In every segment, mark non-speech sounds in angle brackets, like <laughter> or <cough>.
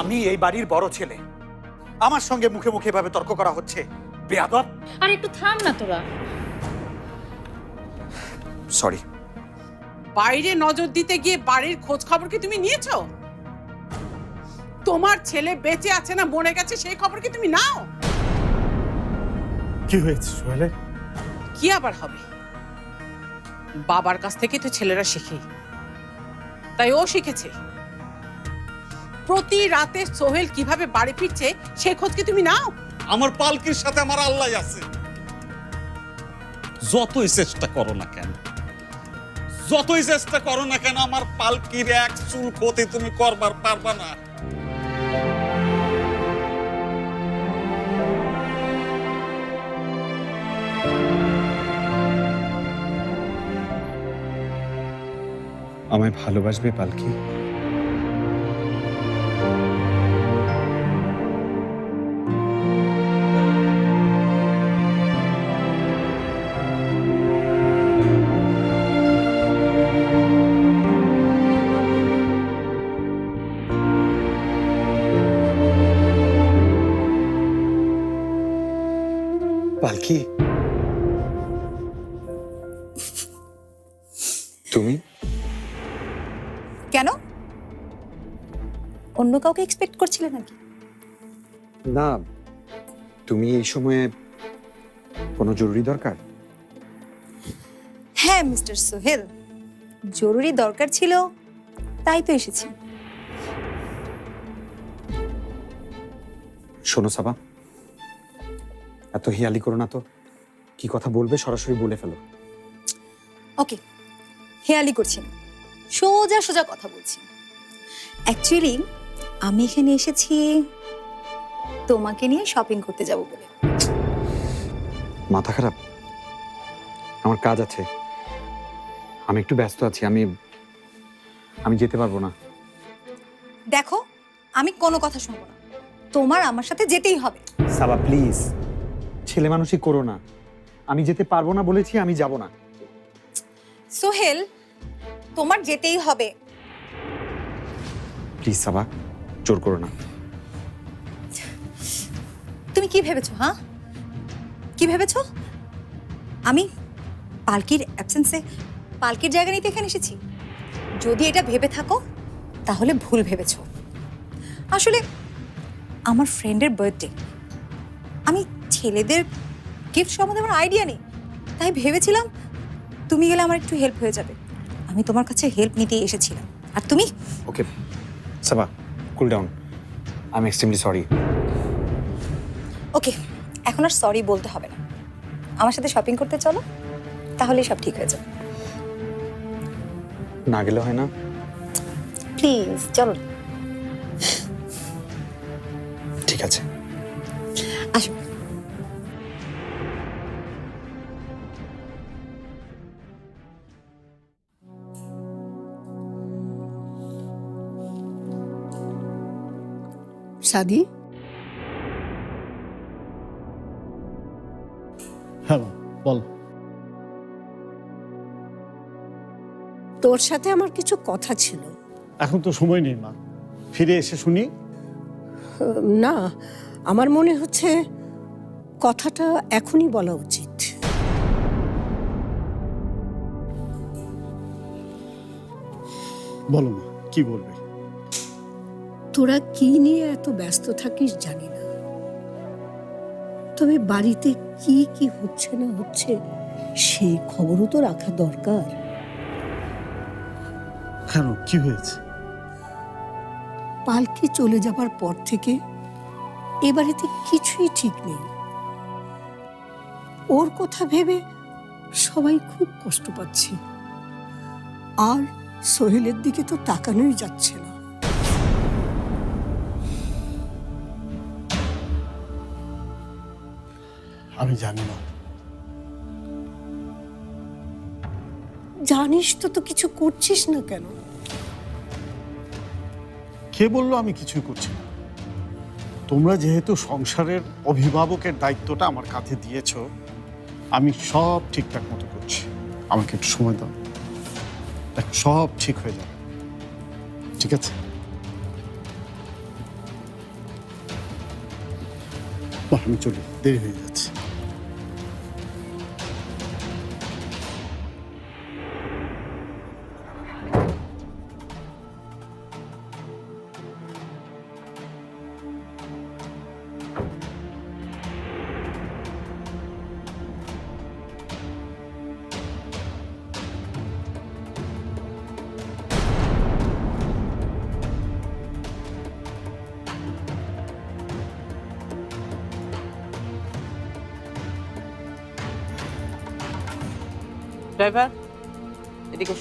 আমি এই বাড়ির বড় ছেলে। আমার সঙ্গে মুখে মুখে এভাবে তর্ক করা হচ্ছে। বেয়াদব। আর একটু থাম না তোরা। সরি বাইরে নজর দিতে গিয়ে বাড়ির খোঁজ খবর কি তুমি নিয়েছো? তোমার ছেলে বেঁচে আছে না মরে গেছে সেই খবর কি তুমি নাও? কি হয়েছে সোহেলের কি আবার হবে? বাবার কাছ থেকে তো ছেলেরা শেখে। তাই ও শিখেছে। প্রতি রাতে সোহেল কীভাবে বাড়ি ফিরছে, সে খোঁজ কি তুমি নাও? আমার পালকির সাথে আমার আল্লাহ আছে। যতই চেষ্টা করো না কেন, যতই চেষ্টা করো না কেন, আমার পালকির এক চুল ক্ষতি তুমি করবার পারবা না। আমায় ভালোবাসবে পালকি? কাউকে এক্সপেক্ট করছিলে নাকি? না তুমি এই সময়ে কোনো জরুরি দরকার? হ্যাঁ মিস্টার সোহেল জরুরি দরকার ছিল তাই তো এসেছি। শোনো সাবা এত হিয়ালি করো না তো কি কথা বলবে সরাসরি বলে ফেলো। ওকে হেয়ালি করছি না সোজা সোজা কথা বলছি। অ্যাকচুয়ালি আমি এখানে এসেছি তোমাকে নিয়ে শপিং করতে যাব বলে। মাথা খারাপ? আমার কাজ আছে। আমি একটু ব্যস্ত আছি আমি আমি যেতে পারব না। দেখো আমি কোনো কথা শুনব না। তোমার আমার সাথে যেতেই হবে। সাবা প্লিজ। ছেলে মানুষই করো না। আমি যেতে পারব না বলেছি আমি যাব না। সোহেল তোমার যেতেই হবে। প্লিজ সাবা। জোর করো না। তুমি কি ভেবেছো হ্যাঁ? কি ভেবেছো? আমি পালকির অ্যাবসেন্সে পালকির জায়গা নিতে এখানে এসেছি। যদি এটা ভেবে থাকো তাহলে ভুল ভেবেছো। আসলে আমার ফ্রেন্ডের বার্থডে আমি ছেলেদের গিফট সম্বন্ধে আমার আইডিয়া নেই। তাই ভেবেছিলাম তুমি গেলে আমার একটু হেল্প হয়ে যাবে। আমি তোমার কাছে হেল্প নিতেই এসেছিলাম। আর তুমি? Okay Saba. Cool down I am extremely sorry okay এখন আর সরি বলতে হবে না। আমার সাথে শপিং করতে চলো তাহলেই সব ঠিক হয়ে যাবে। না গেলে হয় না। প্লিজ চলো। সাদি? হ্যাঁ বল। তোর সাথে আমার কিছু কথা ছিল। এখন তো সময় নেই মা। ফিরে এসে শুনি। না আমার মনে হচ্ছে কথাটা এখনই বলা উচিত। বলো মা কি বলবে? তোরা কি নিয়ে এত ব্যস্ত থাকিস জানি না। তবে বাড়িতে কি কি হচ্ছে না হচ্ছে সেই খবরও তো রাখা দরকার। কেন? কি হয়েছে? পালকি চলে যাবার পর থেকে এ বাড়িতে কিছুই ঠিক নেই। ওর কথা ভেবে সবাই খুব কষ্ট পাচ্ছে। আর সোহেলের দিকে তো তাকানোই যাচ্ছে না। আমি জানি না। জানিস তো তো কিছু করছিস না কেন? কে বলল আমি কিছুই করছি না? তোমরা যেহেতু সংসারের অভিভাবকের দায়িত্বটা আমার কাঁধে দিয়েছ আমি সব ঠিকঠাক মতো করছি। আমাকে একটু সময় দাও। দেখ সব ঠিক হয়ে যাবে। ঠিক আছে? আমি চলি। দেরি হয়ে যাচ্ছে। ড্রাইভার? এদিকে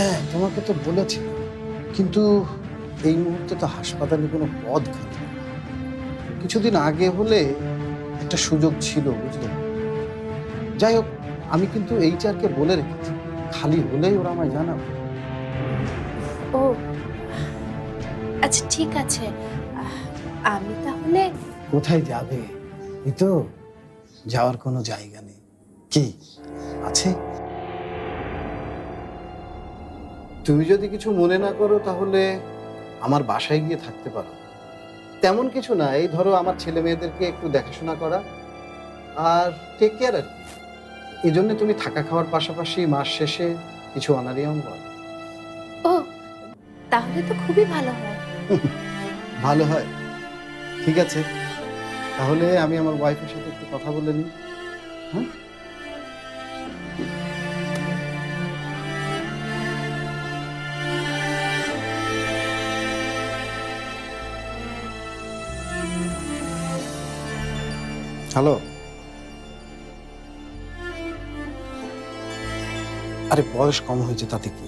হ্যাঁ তোমাকে তো বলেছি। কিন্তু এই মুহূর্তে তো হাসপাতালে কোনো পদ নেই। কিছুদিন আগে হলে একটা সুযোগ ছিল বুঝলে? যাই হোক আমি কিন্তু এইচআরকে বলে রেখেছি। খালি হলেই ওরা আমায় জানাবে। ও আচ্ছা ঠিক আছে। আমি তাহলে কোথায় যাবে? এই তো যাওয়ার কোনো জায়গা নেই। কি? আছে? তুমি যদি কিছু মনে না করো তাহলে আমার বাসায় গিয়ে থাকতে পারো। তেমন কিছু না এই ধরো আমার ছেলে মেয়েদেরকে একটু দেখাশোনা করা আর টেক কেয়ার আর কি। এই জন্য তুমি থাকা খাওয়ার পাশাপাশি মাস শেষে কিছু অনারিয়াম বল ও তাহলে তো খুবই ভালো হয়। <laughs> ভালো হয়। ঠিক আছে। তাহলে আমি আমার ওয়াইফের সাথে একটু কথা বলে নিই। হ্যাঁ? হ্যালো। আরে বয়স কম হয়েছে তাতে কি?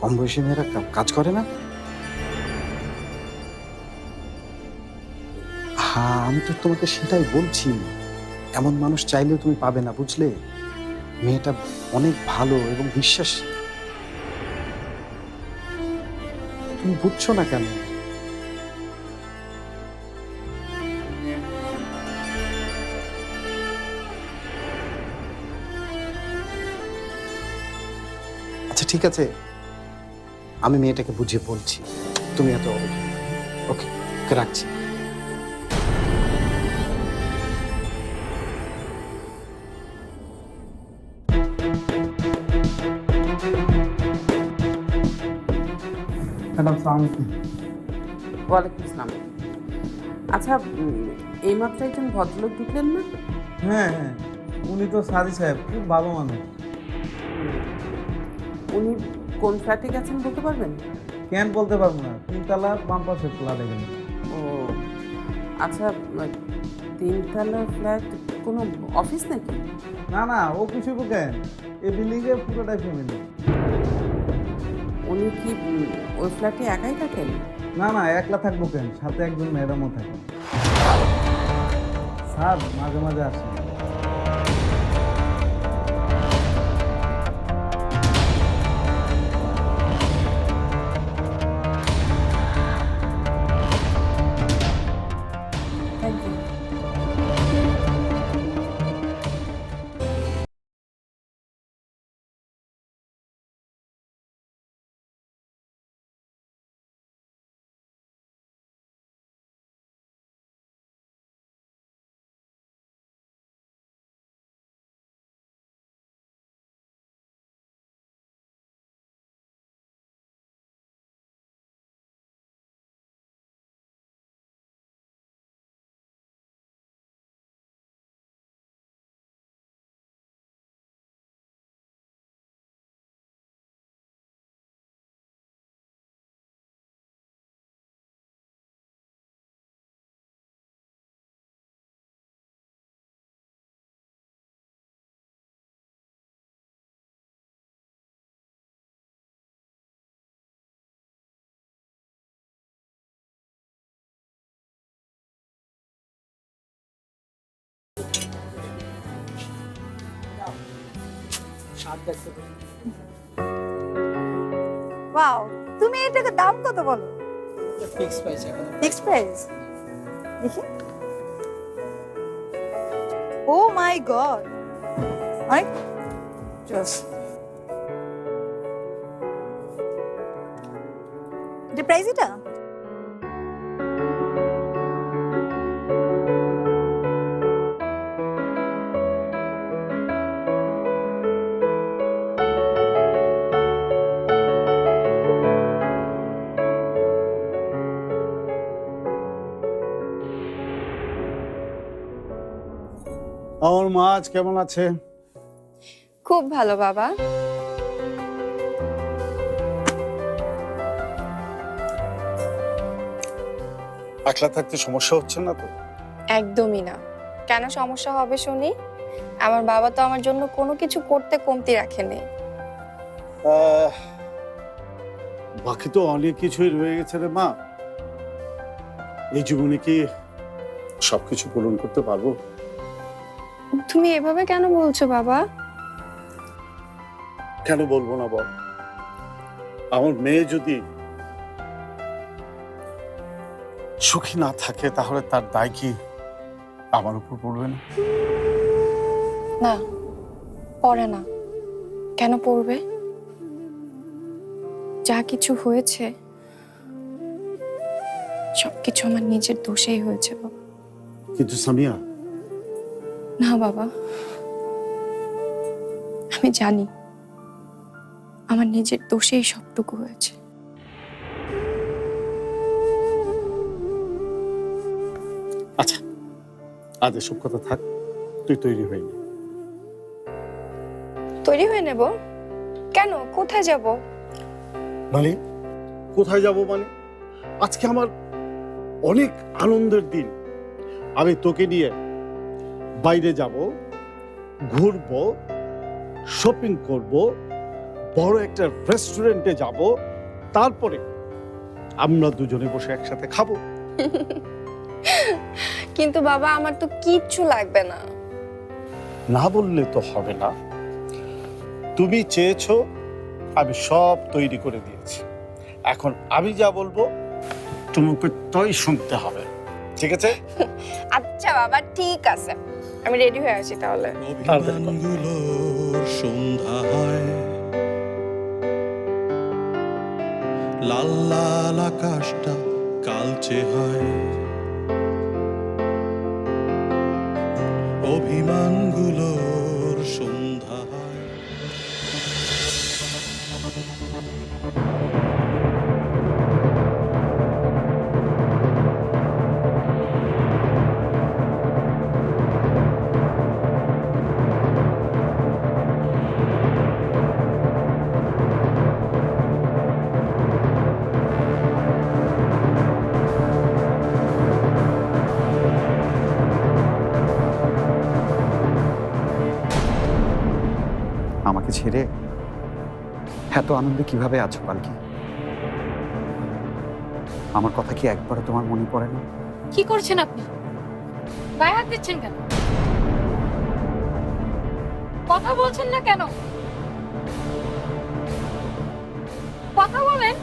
কম বয়সী মেয়েরা কাজ করে না? হ্যাঁ আমি তো তোমাকে সেটাই বলছি। এমন মানুষ চাইলেও তুমি পাবে না, বুঝলে? মেয়েটা অনেক ভালো এবং বিশ্বাসী। তুমি বুঝছ না কেন? আচ্ছা ঠিক আছে। আমি মেয়েটাকে বুঝিয়ে বলছি। তুমি এত ওকে ওকে রাখছি। ম্যাডাম ওয়ালাইকুম আসসালাম। আচ্ছা এইমাত্র একজন ভদ্রলোক ঢুকলেন না? হ্যাঁ হ্যাঁ। উনি তো সাদি সাহেব খুব ভালো মানুষ। উনি কোন ফ্ল্যাটে গেছেন বলতে পারবেন? কেন বলতে পারব না। তিনতলা বাম পাশে খোলা দেখেন ও আচ্ছা তিনতলা ফ্ল্যাট কোনো অফিস নাকি? না না ও খুশি কেন? এই বিল্ডিংয়ে পুরোটাই ফ্যামিলি উনি কি ওই ফ্ল্যাটে একাই থাকেন? না না একলা থাকব কেন? সাথে একজন ম্যাডামও থাকে স্যার মাঝে মাঝে আসে 嗯。ওয়াও তুমি এটাকে দাম কত বলো? ফিক্স প্রাইস এখন ফিক্স প্রাইস দেখি। ও মাই গড অনেক জাস্ট এটা প্রাইস এটা? আমার মা আজ কেমন আছে? খুব ভালো বাবা। একলা থাকতে সমস্যা হচ্ছে না তো? একদমই না। কেন সমস্যা হবে শুনি? আমার বাবা তো আমার জন্য কোনো কিছু করতে কমতি রাখেনি। আহ, বাকি তো অনেক কিছুই রয়ে গেছে রে মা। এই জীবনে কি সবকিছু পূরণ করতে পারব? তুমি এভাবে কেন বলছো বাবা? কেন বলব না বল? আমার মেয়ে যদি সুখী না থাকে তাহলে তার দায় কি আমার উপর পড়বে না? না পড়ে না। কেন পড়বে? যা কিছু হয়েছে সবকিছু আমার নিজের দোষেই হয়েছে বাবা। কিন্তু সামিয়া না বাবা। আমি জানি আমার নিজের দোষেই সবটুকু হয়েছে। আচ্ছা আজ এসব কথা থাক তুই তৈরি হয়নি তৈরি হয়ে নেব? কেন? কোথায় যাব? মানে কোথায় যাব মানে? আজকে আমার অনেক আনন্দের দিন। আমি তোকে নিয়ে বাইরে যাব ঘুরবো শপিং করব বড় একটা রেস্টুরেন্টে যাব তারপরে আমরা দুজনে বসে একসাথে খাব। কিন্তু বাবা আমার তো কিচ্ছু লাগবে না। না বললে তো হবে না। তুমি চেয়েছো আমি সব তৈরি করে দিয়েছি। এখন আমি যা বলব তোমাকে তাই শুনতে হবে। ঠিক আছে? <laughs> আচ্ছা বাবা ঠিক আছে। আমি রেডি হয়ে আছি তাহলে। সন্ধ্যা হয়। লাল লাল আকাশটা কালচে হয়। অভিমানগুলোর সন্ধ্যা আমাকে ছেড়ে এত আনন্দে কীভাবে আছো পালকি আমার কথা কি একবারও তোমার মনে পড়ে না? কি করছেন আপনি? গায়ে হাত দিচ্ছেন কেন? কথা বলছেন না কেন? কথা বলেন।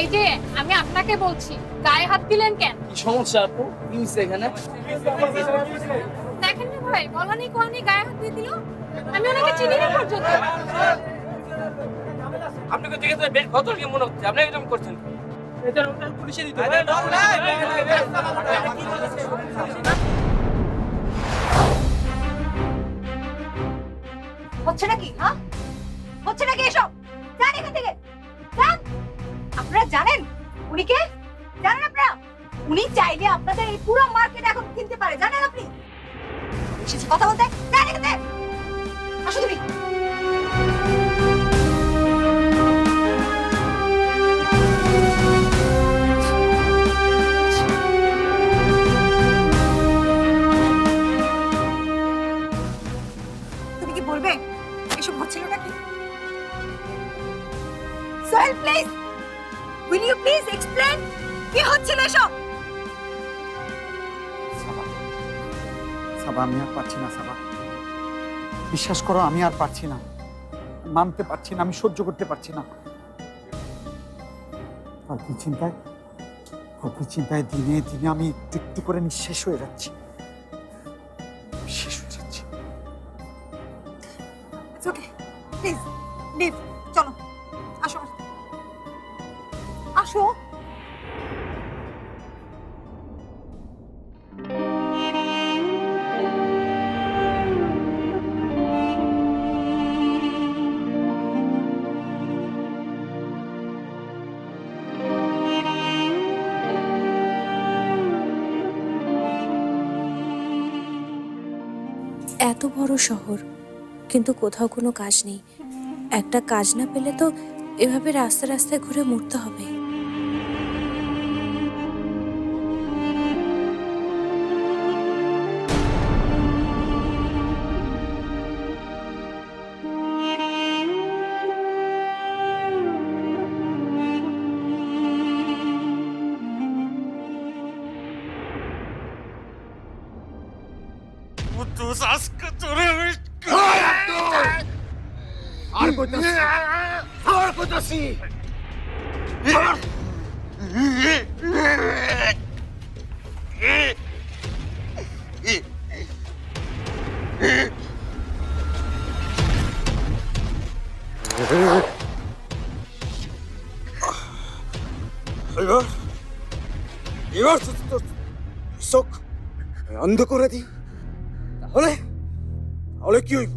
এই যে আমি আপনাকে বলছি গায়ে হাত দিলেন কেন? সমস্যা আপু? কি হইছে এখানে। দেখেন না ভাই? বলানি কোয়ানি গায়ে হাত দিয়ে দিল? আমি ওনাকে চিনি না পর্যন্ত আপনাকে দেখে তো বেশ ভদ্র কি মনে হচ্ছে আপনি এরকম করছেন এটা পুলিশে দিতে হচ্ছে নাকি হ্যাঁ হচ্ছে নাকি এসব যান এখান থেকে যান আপনারা জানেন উনি কে জানেন আপনারা উনি চাইলে আপনাদের এই পুরো মার্কেট এখন কিনতে পারে জানেন আপনি কথা বলতে যান এখান থেকে আসো তুমি। বিশ্বাস করো, আমি আর পারছি না। মানতে পারছি না, আমি সহ্য করতে পারছি না। আর কি চিন্তায়? আর কি চিন্তায় দিনে দিনে আমি একটু একটু করে নিঃশেষ হয়ে যাচ্ছি। শেষ হয়ে যাচ্ছি। প্লিজ লিভ শহর। কিন্তু কোথাও কোনো কাজ নেই। একটা কাজ না পেলে তো এভাবে রাস্তা রাস্তায় ঘুরে মরতে হবে। এবার এবার তো তোর চোখ অন্ধ করে দি তাহলে তাহলে কি হইব